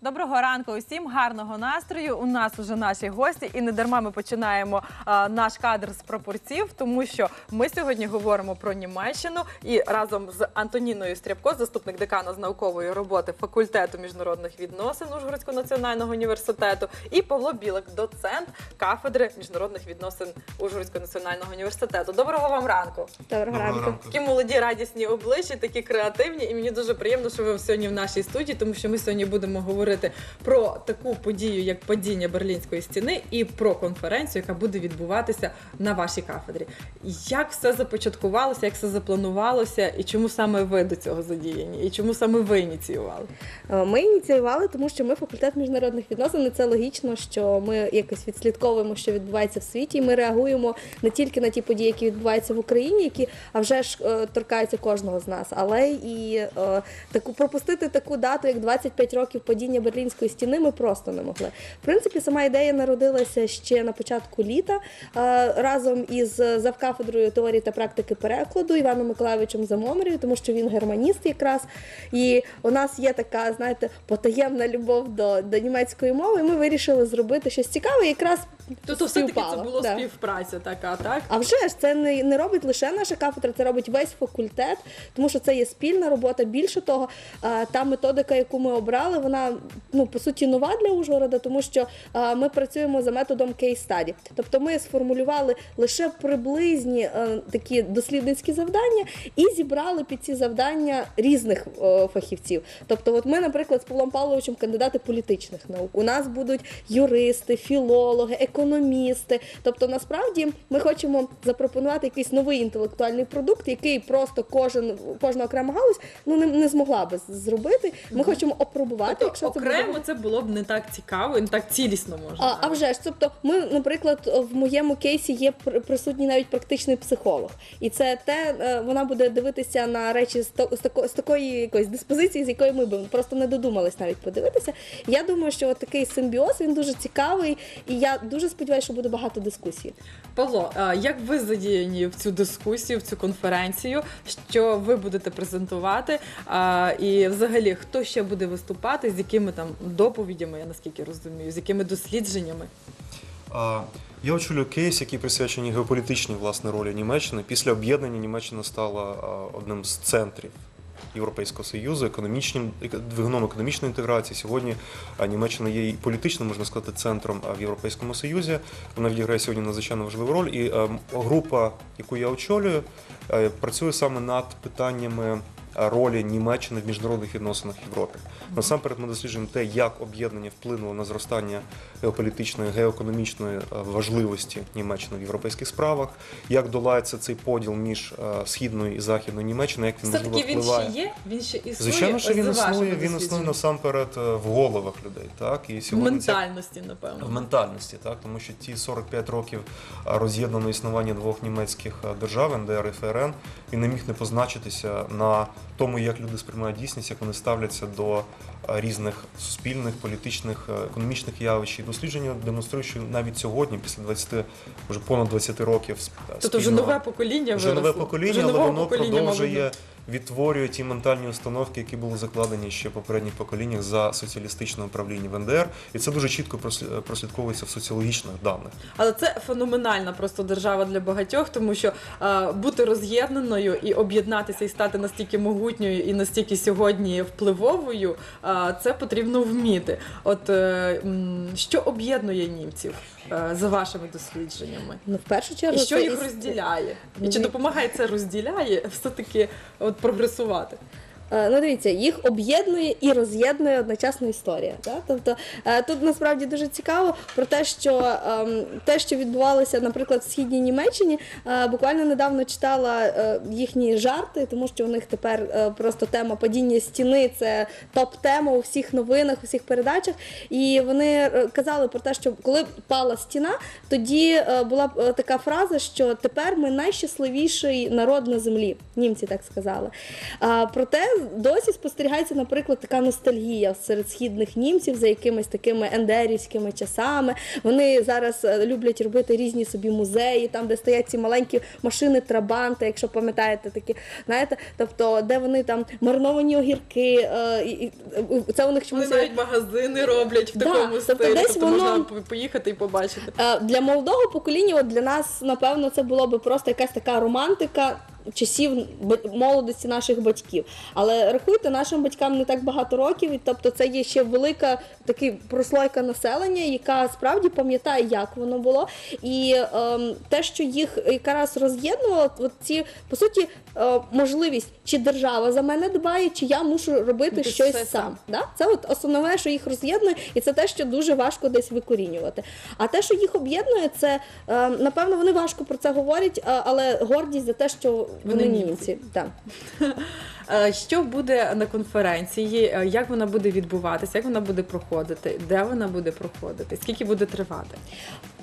Доброго ранку усім, гарного настрою. У нас уже наші гості, і не дарма ми починаємо а, наш кадр з пропорців, тому що ми сьогодні говоримо про Німеччину і разом з Антоніною Стрябко, заступник декана з наукової роботи факультету міжнародних відносин Ужгородського національного університету, і Павло Білик, доцент кафедри міжнародних відносин Ужгородського національного університету. Доброго вам ранку. Доброго ранку. Такі молоді радісні обличчя, такі креативні, і мені дуже приємно, що ви сьогодні в нашій студії, тому що ми сьогодні будемо говорити про таку подію, як падіння Берлінської стіни, і про конференцію, яка буде відбуватися на вашій кафедрі. Як все започаткувалося, як все запланувалося, і чому саме ви до цього задіяні, і чому саме ви ініціювали? Е, Ми ініціювали, тому що ми факультет міжнародних відносин. і Це логічно, що ми якось відслідковуємо, що відбувається в світі. і Ми реагуємо не тільки на ті події, які відбуваються в Україні, які а вже ж е, торкаються кожного з нас, але і е, таку пропустити таку дату, як 25 років падіння Берлінської стіни, ми просто не могли. В принципі, сама ідея народилася ще на початку літа е, разом із завкафедрою теорії та практики перекладу Іваном Миколаївичем Замомрію, тому що він германіст якраз. І у нас є така, знаєте, потаємна любов до, до німецької мови. І ми вирішили зробити щось цікаве, якраз Тобто, все-таки це була да. співпраця така, так? А вже ж це не, не робить лише наша кафедра, це робить весь факультет, тому що це є спільна робота. Більше того, е, та методика, яку ми обрали, вона ну по суті нова для Ужгорода, тому що е, ми працюємо за методом study. Тобто ми сформулювали лише приблизні е, такі дослідницькі завдання і зібрали під ці завдання різних фахівців. Тобто, от ми, наприклад, з Павлом Павловичем кандидати політичних наук. У нас будуть юристи, філологи, економісти. Тобто, насправді ми хочемо запропонувати якийсь новий інтелектуальний продукт, який просто кожен кожна окрема галузь ну не, не змогла би зробити. Ми хочемо опробувати, Тобто, якщо це буде окремо це було б не так цікаво і не так цілісно можна. а, а вже ж, тобто, ми, наприклад, в моєму кейсі є пр- присутній навіть практичний психолог, і це те, е, вона буде дивитися на речі з, з, тако, з такої якоїсь диспозиції, з якої ми б просто не додумались навіть подивитися. Я думаю, що такий симбіоз він дуже цікавий, і я дуже сподіваюся, що буде багато дискусій. Павло, а як ви задіяні в цю дискусію, в цю конференцію? Що ви будете презентувати? І взагалі, хто ще буде виступати, з якими там доповідями, я наскільки розумію, з якими дослідженнями? Я очолюю кейс, який присвячений геополітичній власне ролі Німеччини. Після об'єднання Німеччина стала одним з центрів Європейського Союзу, економічним двигуном економічної інтеграції. Сьогодні Німеччина є і політичним, можна сказати, центром в Європейському Союзі. Вона відіграє сьогодні надзвичайно важливу роль. І група, яку я очолюю, е, працює саме над питаннями. Ролі Німеччини в міжнародних відносинах Європи. Насамперед ми досліджуємо те, як об'єднання вплинуло на зростання геополітичної, геоекономічної е, важливості Німеччини в європейських справах, як долається цей поділ між е, східною і західною Німеччиною, як він можливо він впливає. ще є, він ще існує. Звичайно, що він існує, він існує насамперед е, в головах людей, так і в сьогодні ментальності, напевно. в ментальності, так тому що ті 45 років роз'єднаного існування двох німецьких держав НДР і ФРН, він не міг не позначитися на тому, як люди сприймають дійсність, як вони ставляться до різних суспільних, політичних, а, економічних явищ. І дослідження демонструють, що навіть сьогодні, після 20, вже понад 20 років, Тобто вже нове покоління вже нове покоління, але воно продовжує відтворює ті ментальні установки, які були закладені ще в попередніх поколіннях за соціалістичне управління в НДР, і це дуже чітко прослі- прослідковується в соціологічних даних. Але це феноменальна просто держава для багатьох, тому що е, бути роз'єднаною і об'єднатися і стати настільки могутньою і настільки сьогодні впливовою, е, це потрібно вміти. От е, що об'єднує німців е, за вашими дослідженнями? Ну, в першу чергу, І що це їх іс- розділяє? І чи допомагає це розділяє все-таки от прогресувати? Е, Ну, дивіться, їх об'єднує і роз'єднує одночасно історія. Да? Тобто е, тут насправді дуже цікаво про те, що ем, те, що відбувалося, наприклад, в східній Німеччині, е, буквально недавно читала їхні жарти, тому що у них тепер просто тема падіння стіни це топ-тема у всіх новинах, у всіх передачах. І вони казали про те, що коли пала стіна, тоді була така фраза, що тепер ми найщасливіший народ на землі. Німці так сказали. А, проте досі спостерігається, наприклад, така ностальгія серед східних німців за якимись такими ендерівськими часами. Вони зараз е, люблять робити різні собі музеї, там, де стоять ці маленькі машини трабанти, якщо пам'ятаєте такі, знаєте, тобто, де вони там мариновані огірки, е, і, е, це у них Вони чомусь. навіть магазини роблять в Да, такому тобто стилі. десь Тобто воно- можна поїхати і побачити. Для молодого покоління, от для нас, напевно, це було би просто якась така романтика часів молодості наших батьків. Але рахуйте, нашим батькам не так багато років, і тобто це є ще велика такий прослойка населення, яка справді пам'ятає, як воно було. І ем, те, що їх якраз роз'єднувало, от ці по суті е, можливість, чи держава за мене дбає, чи я мушу робити Ти щось сам. сам. Да? Це от основне, що їх роз'єднує, і це те, що дуже важко десь викорінювати. А те, що їх об'єднує, це е, напевно вони важко про це говорять, е, але гордість за те, що вони, німці. Так. Е, Що буде на конференції? Е, Як вона буде відбуватися? Як вона буде проходити? Де вона буде проходити? Скільки буде тривати?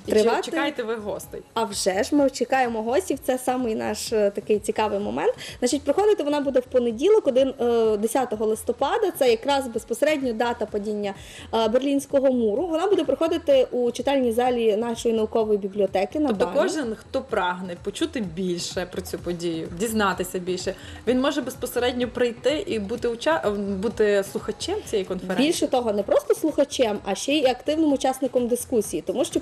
І Тривати? чи чекаєте ви гостей? А вже ж ми чекаємо гостів. Це самий наш е, такий цікавий момент. Значить, проходити вона буде в понеділок, один, е, 10 листопада. Це якраз безпосередньо дата падіння е, Берлінського муру. Вона буде проходити у читальній залі нашої наукової бібліотеки на Тобто Бані. кожен, хто прагне почути більше про цю подію, дізнатися більше, він може безпосередньо прийти і бути уча... бути слухачем цієї конференції. Більше того, не просто слухачем, а ще й активним учасником дискусії, тому що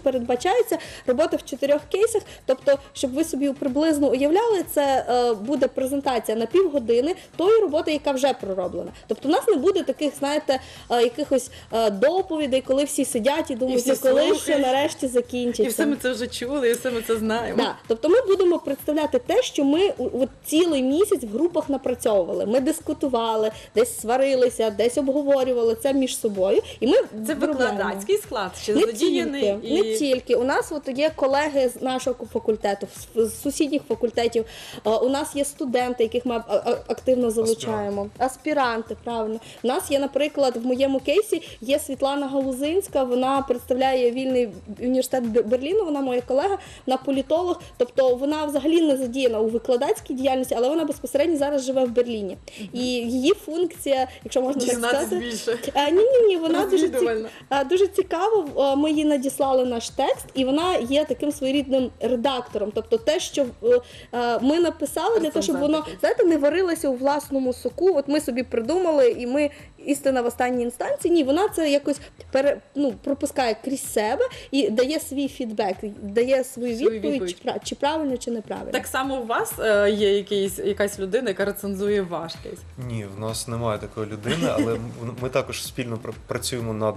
передбачається робота в чотирьох кейсах. Тобто, щоб ви собі приблизно уявляли, це е, буде презентація на півгодини тої роботи, яка вже пророблена. Тобто, у нас не буде таких, знаєте, е, якихось е, доповідей, коли всі сидять і думають, всі ну коли слухають. ще нарешті закінчиться. І все ми це вже чули, і все ми це знаємо. Да. Тобто ми будемо представляти те, що ми от цілий місяць в групах напрацьовували. Ми дискутували, десь сварилися, десь обговорювали це між собою. І ми Це викладацький склад, чи Не задіяний тільки, і не тільки. У нас от є колеги з нашого факультету, з- сусідніх факультетів. Е, У нас є студенти, яких ми а- а- активно залучаємо. Аспіранти, правильно. У нас є, наприклад, в моєму кейсі є Світлана Галузинська. Вона представляє вільний університет Берліну. Вона моя колега, вона політолог. Тобто вона взагалі не задіяна у викладацькій діяльності, але вона безпосередньо зараз живе в Берліні. І її функція, якщо можна так сказати, більше. ні, ні, ні, вона дуже цікава. Дуже цікаво, ми їй надіслали наш текст, і вона є таким своєрідним редактором. Тобто те, що е, е, ми написали для того, щоб воно знаєте, не варилося у власному соку. От ми собі придумали, і ми істина в останній інстанції. Ні, вона це якось пере, ну, пропускає крізь себе і дає свій фідбек, дає свою відповідь, відповідь. Чи, чи правильно, чи неправильно. Так само у вас е, є якийсь, якась людина, яка рецензує ваш кейс. Ні, в нас немає такої людини, але ми також спільно пр- працюємо над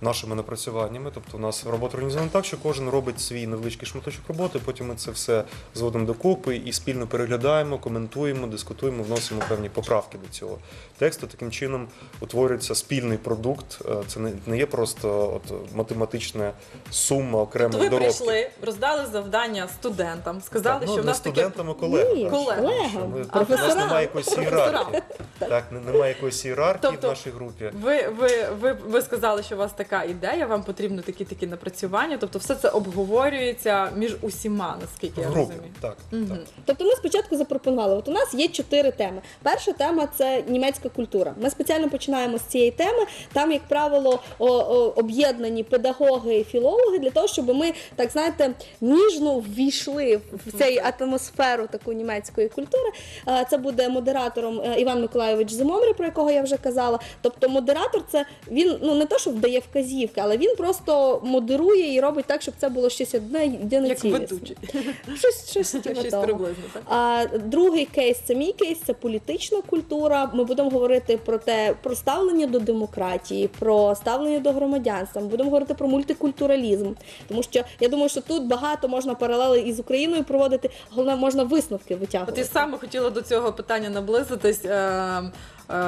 нашими напрацюваннями. Тобто у нас робота організована так, що кожен робить свій невеличкий шматочок роботи, потім ми це все зводимо докупи і спільно переглядаємо, коментуємо, дискутуємо, вносимо певні поправки до цього тексту. Таким чином утворюється спільний продукт. Е, Це не, не є просто от математична сума окремих ви доробків. прийшли, роздали завдання студентам, сказали, Так, що ну, в не нас таке студентами, колегами. Ні, колегам. ми- А, У нас немає якоїсь ієрархії. Так, немає якоїсь ієрархії Тобто в нашій групі. Ви, ви, ви, ви сказали, що у вас така ідея, вам потрібно такі такі напрацювання. Тобто, все це обговорюється між усіма, наскільки В я групі. розумію. Так, так. Тобто ми спочатку запропонували, от у нас є чотири теми. Перша тема це німецька культура. Ми спеціально починаємо з цієї теми. Там, як правило, о- о- об'єднані педагоги і філологи для того, щоб ми так знаєте ніжно ввійшли в цей атмосферу таку німецької культури. Е, Це буде модератором е, Іван Миколайович Зимомри, про якого я вже казала. Тобто, модератор це він ну не то, що вдає вказівки, але він просто модерує і робить так, щоб це було щось одне єдине Як цілісне. ведучий. Щось, щось, типу Щось того. приблизно, так? А другий кейс це мій кейс, це політична культура. Ми будемо говорити про те, про ставлення до демократії, про ставлення до громадянства. Ми будемо говорити про мультикультуралізм. Тому що я думаю, що тут багато можна паралели із Україною проводити, головне можна висновки От я саме хотіла до цього питання наблизитись. Е, е,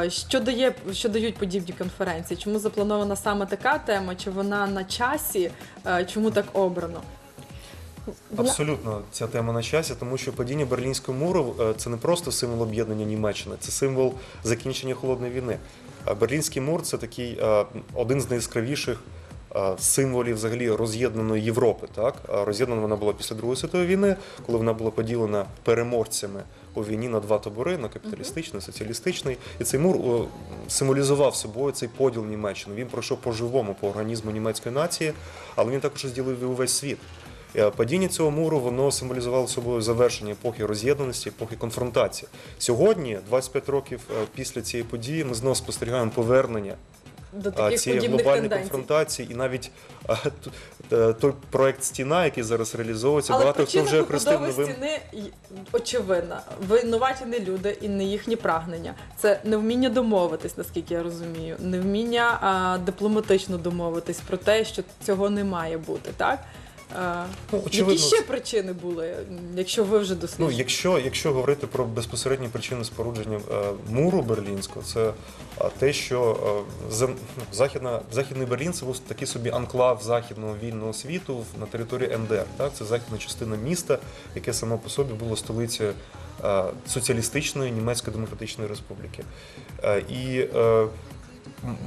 Що дає, що дають подібні конференції? Чому запланована саме така тема? Чи вона на часі? Е, Чому так обрано? Абсолютно ця тема на часі, тому що падіння Берлінського муру е, це не просто символ об'єднання Німеччини, це символ закінчення холодної війни. Берлінський мур це такий е, один з найяскравіших е, символів взагалі роз'єднаної Європи. Так роз'єднана вона була після Другої світової війни, коли вона була поділена переможцями у війні на два табори: на капіталістичний, соціалістичний. І цей мур о, символізував собою цей поділ Німеччини. Він пройшов по живому, по організму німецької нації, але він також розділив увесь світ. Е, Падіння цього муру воно символізувало собою завершення епохи роз'єднаності, епохи конфронтації. Сьогодні, 25 років е, після цієї події, ми знову спостерігаємо повернення До таких цієї глобальної тенденцій. конфронтації, і навіть а, т- е, той проект стіна, який зараз реалізовується, Але багато хто причина вже побудови новим. стіни й- очевидна. Винуваті не люди і не їхні прагнення. Це невміння домовитись, наскільки я розумію, невміння а, дипломатично домовитись про те, що цього не має бути, так? А, Ну, які ще причини були, якщо ви вже Ну, якщо, якщо говорити про безпосередні причини спорудження е, муру берлінського, це е, те, що е, зем- ну, західна, західний Берлін це був такий собі анклав західного вільного світу на території НДР. Так? Це західна частина міста, яке само по собі було столицею е, соціалістичної Німецької Демократичної Республіки. Е, І е,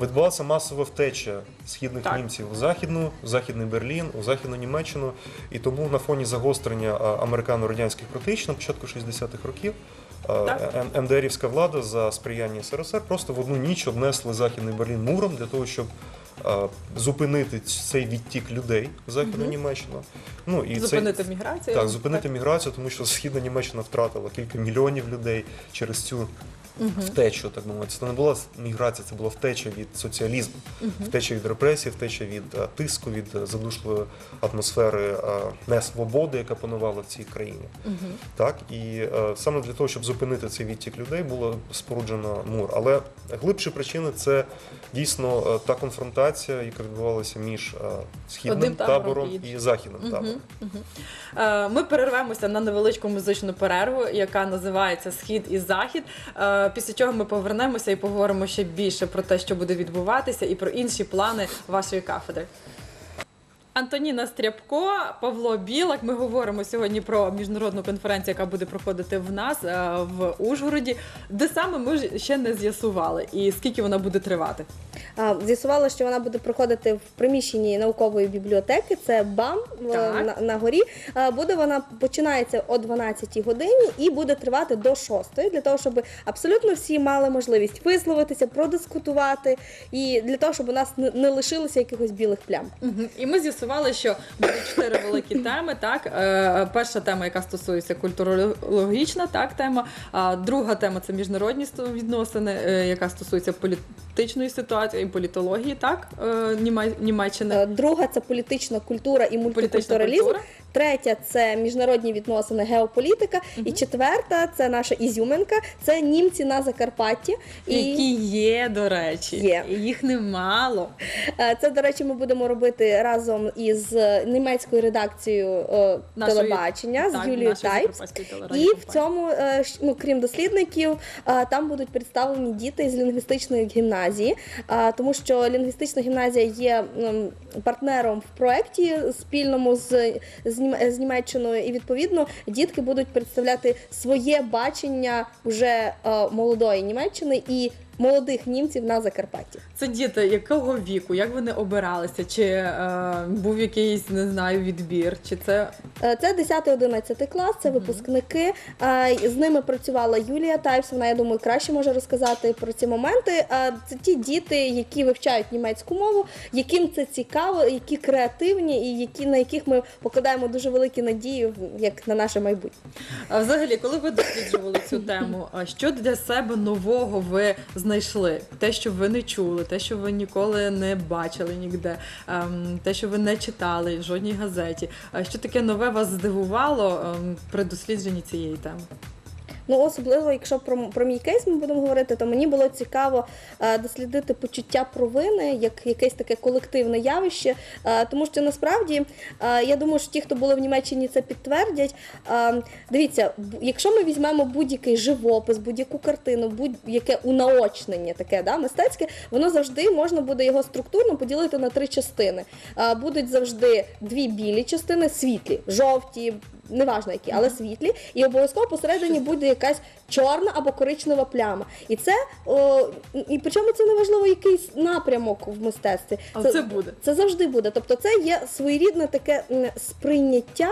відбулася масова втеча східних Так. німців у західну, в західний Берлін, у західну Німеччину. І тому на фоні загострення американо-радянських протиріч на початку 60-х років Так. Н- влада за сприяння СРСР просто в одну ніч обнесли західний Берлін муром для того, щоб зупинити цей відтік людей в західну Німеччину. Ну і Зупинити цей, міграцію? так, зупинити міграцію, тому що східна Німеччина втратила кілька мільйонів людей через цю втечу, так би мовити. Це не була міграція, це була втеча від соціалізму, втеча від репресій, втеча від е, тиску, від е, задушливої атмосфери е, несвободи, яка панувала в цій країні. Так і е, саме для того, щоб зупинити цей відтік людей, було споруджено мур. Але глибші причини це дійсно та конфронтація, яка відбувалася між е, східним табором і західним табором. Ми перервемося на невеличку музичну перерву, яка називається Схід і Захід. Після чого ми повернемося і поговоримо ще більше про те, що буде відбуватися, і про інші плани вашої кафедри. Антоніна Стрябко, Павло Білак. Ми говоримо сьогодні про міжнародну конференцію, яка буде проходити в нас е, в Ужгороді, де саме ми ще не з'ясували, і скільки вона буде тривати. З'ясувала, що вона буде проходити в приміщенні наукової бібліотеки. Це БАМ в- на, на горі. Буде вона починається о 12 годині і буде тривати до 6, для того, щоб абсолютно всі мали можливість висловитися, продискутувати, і для того, щоб у нас не, не лишилося якихось білих плям. Мгм. І ми з'ясували, що будуть чотири великі теми. Так, Е, перша тема, яка стосується культурологічна, так тема. А друга тема це міжнародні сто- відносини, е, яка стосується політичної ситуації і політології, так е, Німеччини. Друга це політична культура і Політична мультикультуралізм. культура. Третя це міжнародні відносини, геополітика. І четверта це наша ізюминка, це німці на Закарпатті. Які є, до речі, Є. і їх немало. Е, Це, до речі, ми будемо робити разом із німецькою редакцією е, Нашої- телебачення так, з Юлією Тайпс. І в цьому, е, ну крім дослідників, там будуть представлені діти з лінгвістичної гімназії, тому що лінгвістична гімназія є партнером в проєкті спільному з, з, з Німеччиною, і відповідно дітки будуть представляти своє бачення вже е, молодої Німеччини. І молодих німців на Закарпатті. Це діти якого віку? Як вони обиралися? Чи е, був якийсь не знаю відбір? Чи це Е, Це 10-11 клас, це випускники. Е, З ними працювала Юлія Тайпс. Вона, я думаю, краще може розказати про ці моменти. Е, Це ті діти, які вивчають німецьку мову, яким це цікаво, які креативні, і які на яких ми покладаємо дуже великі надії, як на наше майбутнє. А взагалі, коли ви досліджували цю тему, що для себе нового ви знайшли? Те, що ви не чули, те, що ви ніколи не бачили ніде, ем, те, що ви не читали в жодній газеті. Що таке нове вас здивувало ем, при дослідженні цієї теми? Ну, особливо, якщо про, про мій кейс ми будемо говорити, то мені було цікаво е, дослідити почуття провини як якесь таке колективне явище. Е, тому що насправді е, я думаю, що ті, хто були в Німеччині, це підтвердять. Дивіться, якщо ми візьмемо будь-який живопис, будь-яку картину, будь-яке унаочнення, таке да, мистецьке, воно завжди можна буде його структурно поділити на три частини. Будуть завжди дві білі частини, світлі, жовті. Неважно які, але світлі, і обов'язково посередині буде якась чорна або коричнева пляма. І це о, і причому це не важливо якийсь напрямок в мистецтві. Але це буде. Це завжди буде. Тобто, це є своєрідне таке сприйняття.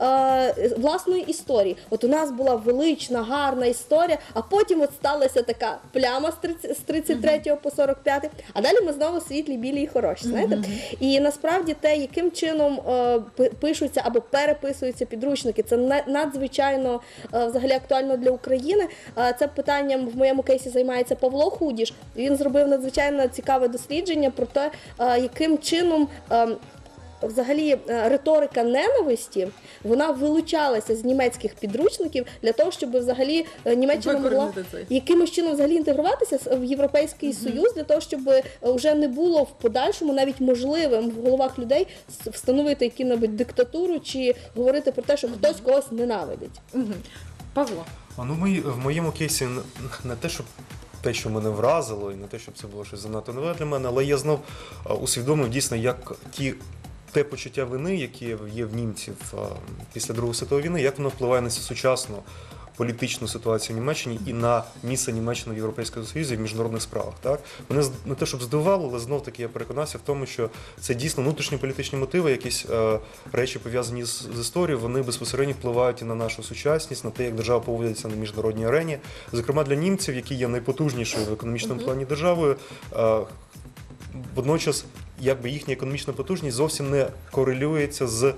Е, Власної історії. От у нас була велична, гарна історія, а потім от сталася така пляма з 30 з 33 по 45, а далі ми знову світлі, білі і хороші. Знаєте? І насправді те, яким чином е, пишуться або переписуються підручники, це на- надзвичайно е, взагалі актуально для України. Е, Це питанням в моєму кейсі займається Павло Худіш. Він зробив надзвичайно цікаве дослідження про те, е, яким чином. е, Взагалі е, риторика ненависті вона вилучалася з німецьких підручників для того, щоб взагалі е, Німеччина могла якимось чином взагалі інтегруватися в Європейський Союз для того, щоб е, вже не було в подальшому навіть можливим в головах людей встановити яку-небудь диктатуру чи говорити про те, що хтось когось ненавидить. Павло, А ну ми в моєму кейсі не те, щоб те, що мене вразило, і не те, щоб це було щось занадто нове для мене, але я знов усвідомив дійсно, як ті. Те почуття вини, яке є в німців після Другої світової війни, як воно впливає на сучасну політичну ситуацію в Німеччині і на місце Німеччини в Європейському Союзі в міжнародних справах. Так мене не те, щоб здивувало, але знов таки я переконався в тому, що це дійсно внутрішні політичні мотиви, якісь е, речі пов'язані з, з історією, вони безпосередньо впливають і на нашу сучасність, на те, як держава поводиться на міжнародній арені. Зокрема, для німців, які є найпотужнішою в економічному плані державою. е, водночас, якби їхня економічна потужність зовсім не корелюється з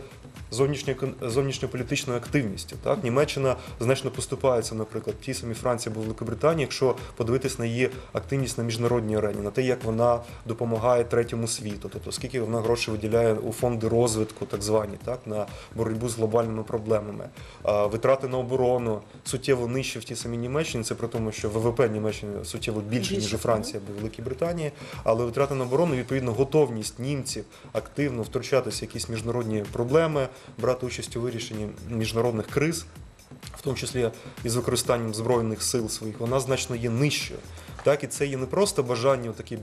зовнішньою зовнішньополітичною активністю. Так, Німеччина значно поступається, наприклад, в тій самій Франції або Великобританії, якщо подивитись на її активність на міжнародній арені, на те, як вона допомагає третьому світу, тобто скільки вона грошей виділяє у фонди розвитку, так звані, так на боротьбу з глобальними проблемами. Витрати на оборону суттєво нижче в тій самій Німеччині. Це при тому, що ВВП Німеччини суттєво більше ніж у Франції або Великій Британії, але витрати на оборону, відповідно, готовність німців активно втручатися в якісь міжнародні проблеми, брати участь у вирішенні міжнародних криз, в тому числі із використанням збройних сил своїх, вона значно є нижчою. Так, і це є не просто бажання такі.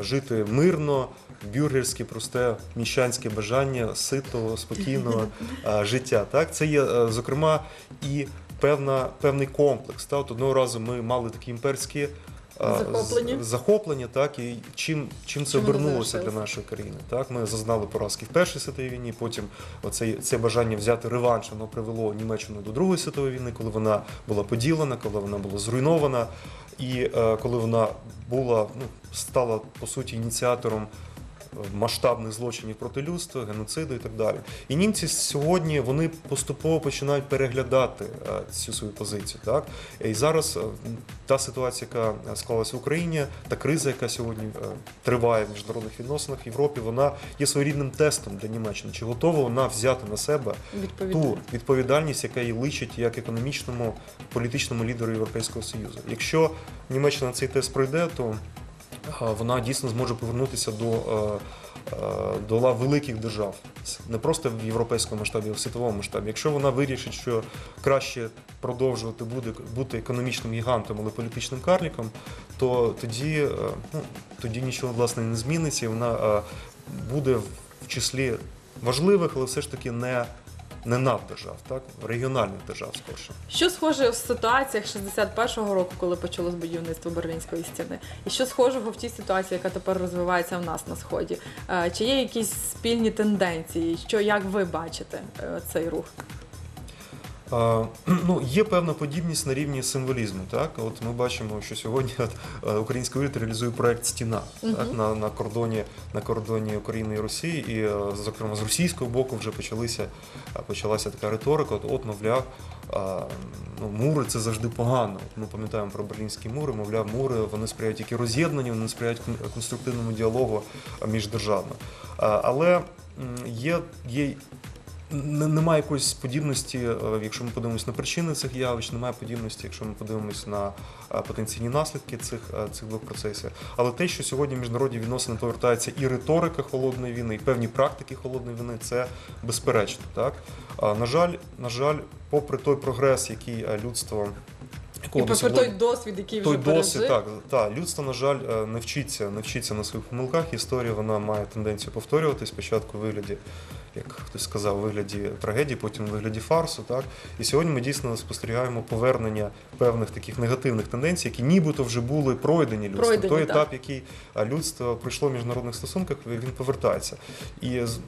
Жити мирно, бюргерське, просте міщанське бажання ситого, спокійного а, життя. Так, це є, е, зокрема, і певна, певний комплекс. Та? От одного разу ми мали такі імперські Захоплення. захоплення, так і чим, чим це Чим обернулося для нашої країни. Так, ми зазнали поразки в Першій світовій війні. Потім оце це бажання взяти реванш, воно привело Німеччину до Другої світової війни, коли вона була поділена, коли вона була зруйнована, і е, коли вона була ну стала по суті ініціатором масштабних злочинів проти людства, геноциду і так далі. І німці сьогодні вони поступово починають переглядати е, цю свою позицію. Так і зараз е, та ситуація, яка склалася в Україні, та криза, яка сьогодні е, триває в міжнародних відносинах в Європі, вона є своєрідним тестом для Німеччини. Чи готова вона взяти на себе ту відповідальність, яка їй личить як економічному політичному лідеру Європейського Союзу. Якщо Німеччина цей тест пройде, то вона дійсно зможе повернутися до, е, е, до лав великих держав, не просто в європейському масштабі, а в світовому масштабі. Якщо вона вирішить, що краще продовжувати буде бути економічним гігантом, але політичним карліком, то тоді, е, ну, тоді нічого власне не зміниться, і вона е, буде в числі важливих, але все ж таки не, не наддержав, так регіональних держав скорше. Що схоже в ситуаціях 61-го року, коли почалось будівництво Берлінської стіни, і що схожого в тій ситуації, яка тепер розвивається в нас на сході? Е, Чи є якісь спільні тенденції? Що як ви бачите е, цей рух? Ну, є певна подібність на рівні символізму. Так? От ми бачимо, що сьогодні е, український уряд реалізує проект Стіна так? на, на, кордоні, на кордоні України і Росії. І, е, зокрема, з російського боку вже почалися, е, почалася така риторика. От, от мовляв, ну, мури це завжди погано. Ми пам'ятаємо про берлінські мури, мовляв, мури вони сприяють тільки роз'єднанню, вони сприяють конструктивному діалогу а, міждержавно. А, Але є, є немає якоїсь подібності, е, якщо ми подивимося на причини цих явищ, немає подібності, якщо ми подивимося на е, потенційні наслідки цих, е, цих двох процесів. Але те, що сьогодні міжнародні відносини повертається і риторика холодної війни, і певні практики холодної війни, це безперечно. Так? На жаль, на жаль, попри той прогрес, який е, людство І попри той досвід, який вже той досвід, так, так, людство, на жаль, е, не вчиться, не вчиться на своїх помилках. Історія вона має тенденцію повторюватись спочатку в вигляді як хтось сказав, вигляді трагедії, потім в вигляді фарсу. Так? І сьогодні ми дійсно спостерігаємо повернення певних таких негативних тенденцій, які нібито вже були пройдені людством. Пройдені, Той так. етап, який людство пройшло в міжнародних стосунках, він повертається. І, з-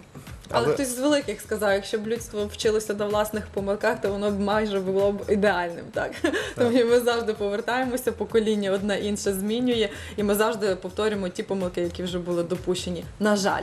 Але, хтось з великих сказав, якщо б людство вчилося на власних помилках, то воно б майже було б ідеальним, так? Тому ми завжди повертаємося, покоління одне інше змінює, і ми завжди повторюємо ті помилки, які вже були допущені. На жаль.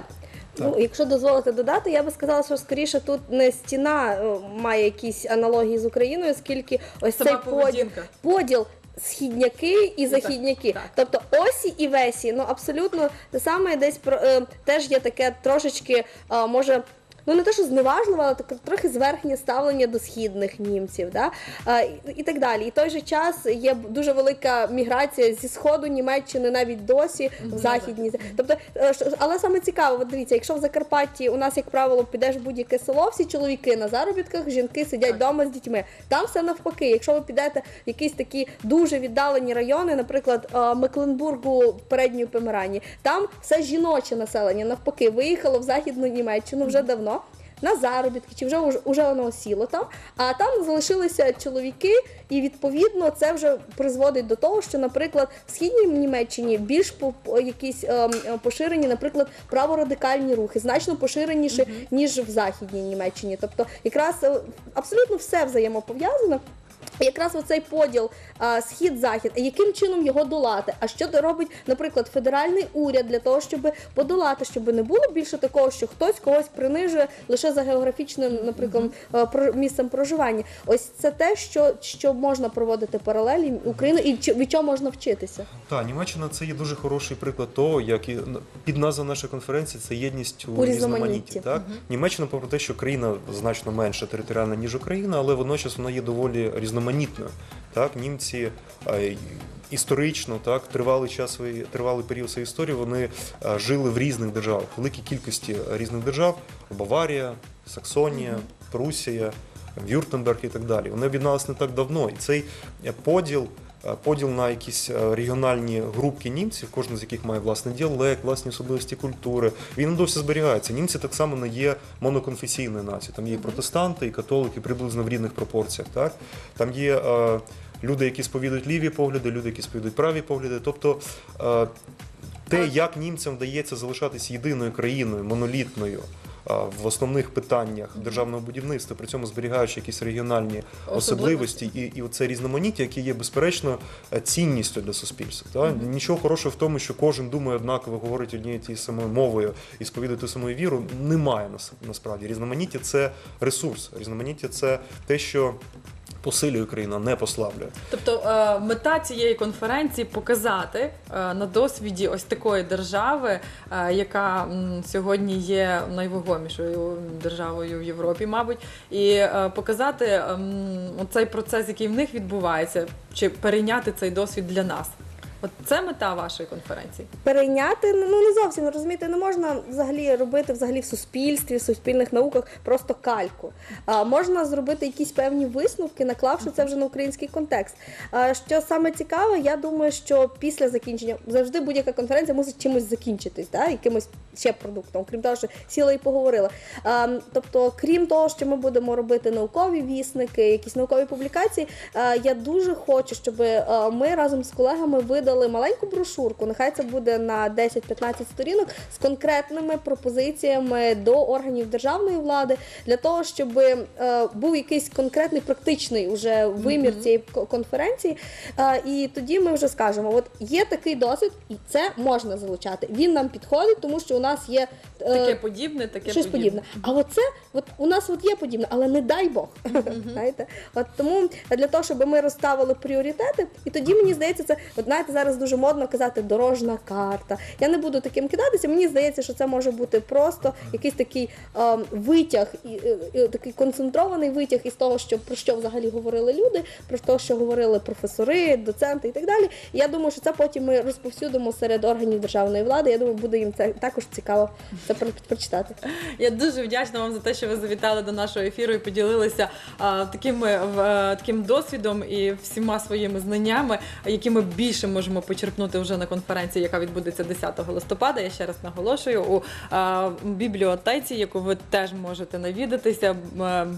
Ну, якщо дозволите додати, я би сказала, що скоріше тут не стіна е, має якісь аналогії з Україною, скільки ось Сама цей поділ, поведінка. поділ. Східняки і так, західняки, так. тобто осі і весі, ну абсолютно те саме десь про е, теж є таке трошечки, е, може. Ну не те, що зневажливе, але таке трохи зверхнє ставлення до східних німців, да? а, і, і так далі. І в той же час є дуже велика міграція зі сходу Німеччини навіть досі в західні. Тобто, е, але саме цікаво, от дивіться, якщо в Закарпатті у нас, як правило, підеш в будь-яке село, всі чоловіки на заробітках, жінки сидять вдома з дітьми. Там все навпаки. Якщо ви підете в якісь такі дуже віддалені райони, наприклад, е, Мекленбургу передньої Померанії, там все жіноче населення навпаки виїхало в західну Німеччину вже давно. На заробітки, чи вже уж- уже воно осіло там, а там залишилися чоловіки, і відповідно це вже призводить до того, що, наприклад, в східній Німеччині більш по, якісь ем, поширені, наприклад, праворадикальні рухи, значно поширеніші ніж в західній Німеччині. Тобто, якраз е, абсолютно все взаємопов'язано. Якраз оцей поділ а, схід-захід, яким чином його долати? А що робить, наприклад, федеральний уряд для того, щоб подолати, щоб не було більше такого, що хтось когось принижує лише за географічним, наприклад, про- місцем проживання. Ось це те, що, що можна проводити паралелі України і від чого можна вчитися. Так, Німеччина це є дуже хороший приклад того, як і під назва нашої конференції це єдність у, різноманітті. Так? Німеччина, попри те, що країна значно менша територіально, ніж Україна, але водночас вона є доволі різноманітною. Так? Німці е, історично, так, тривалий час свої, тривалий період своєї історії, вони е, жили в різних державах, великій кількості різних держав: Баварія, Саксонія, Прусія. Вюртенберг і так далі. Вони об'єдналися не так давно. І цей поділ, поділ на якісь е, регіональні групки німців, кожен з яких має власний діалект, власні особливості культури, він досі зберігається. Німці так само не є моноконфесійною нацією. Там є і протестанти, і католики приблизно в рівних пропорціях. Так? Там є е, люди, які сповідують ліві погляди, люди, які сповідують праві погляди. Тобто е, те, як німцям вдається залишатись єдиною країною, монолітною. В основних питаннях державного будівництва, при цьому зберігаючи якісь регіональні особливості і, і оце різноманіття, яке є безперечно е, цінністю для суспільства. Та? Нічого хорошого в тому, що кожен думає однаково, говорить однією тією самою мовою і сповідує ту саму віру, немає нас- насправді. Різноманіття це ресурс, різноманіття це те, що посилює країну, не послаблює. Тобто е, мета цієї конференції показати е, на досвіді ось такої держави, е, яка сьогодні є найвагомішою державою в Європі, мабуть, і показати ем, цей процес, який в них відбувається, чи перейняти цей досвід для нас. От це мета вашої конференції. перейняти ну не зовсім розумієте, не можна взагалі робити взагалі в суспільстві, в суспільних науках просто кальку. А можна зробити якісь певні висновки, наклавши це вже на український контекст. А що саме цікаве, я думаю, що після закінчення завжди будь-яка конференція мусить чимось закінчитись, да? якимось ще продуктом, крім того, що сіла і поговорила. А, тобто, крім того, що ми будемо робити наукові вісники, якісь наукові публікації, а, я дуже хочу, щоб ми разом з колегами видали маленьку брошурку. Нехай це буде на 10-15 сторінок з конкретними пропозиціями до органів державної влади для того, щоб е, був якийсь конкретний практичний уже вимір цієї конференції. Е, і тоді ми вже скажемо: от є такий досвід, і це можна залучати. Він нам підходить, тому що у нас є Таке подібне, таке щось подібне. А оце, от у нас от є подібне, але не дай Бог. знаєте? От тому для того, щоб ми розставили пріоритети, і тоді мені здається, це от знаєте, зараз дуже модно казати дорожна карта. Я не буду таким кидатися. Мені здається, що це може бути просто якийсь такий е, витяг, і, е, е, такий концентрований витяг із того, що про що взагалі говорили люди, про те, що говорили професори, доценти і так далі. І я думаю, що це потім ми розповсюдимо серед органів державної влади. Я думаю, буде їм це також цікаво це прочитати. Я дуже вдячна вам за те, що ви завітали до нашого ефіру і поділилися а, такими е, таким досвідом і всіма своїми знаннями, які ми більше можемо. почерпнути вже на конференції, яка відбудеться 10 листопада. Я ще раз наголошую у а, бібліотеці, яку ви теж можете навідатися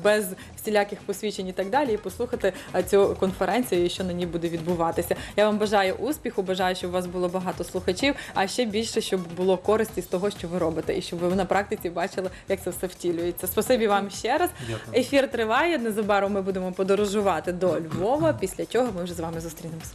без всіляких посвідчень і так далі, і послухати е, цю конференцію, і що на ній буде відбуватися. Я вам бажаю успіху, бажаю, щоб у вас було багато слухачів, а ще більше, щоб було користі з того, що ви робите, і щоб ви на практиці бачили, як це все втілюється. Спасибі вам ще раз. Дякую. Ефір триває. Незабаром ми будемо подорожувати до Львова. Після чого ми вже з вами зустрінемося.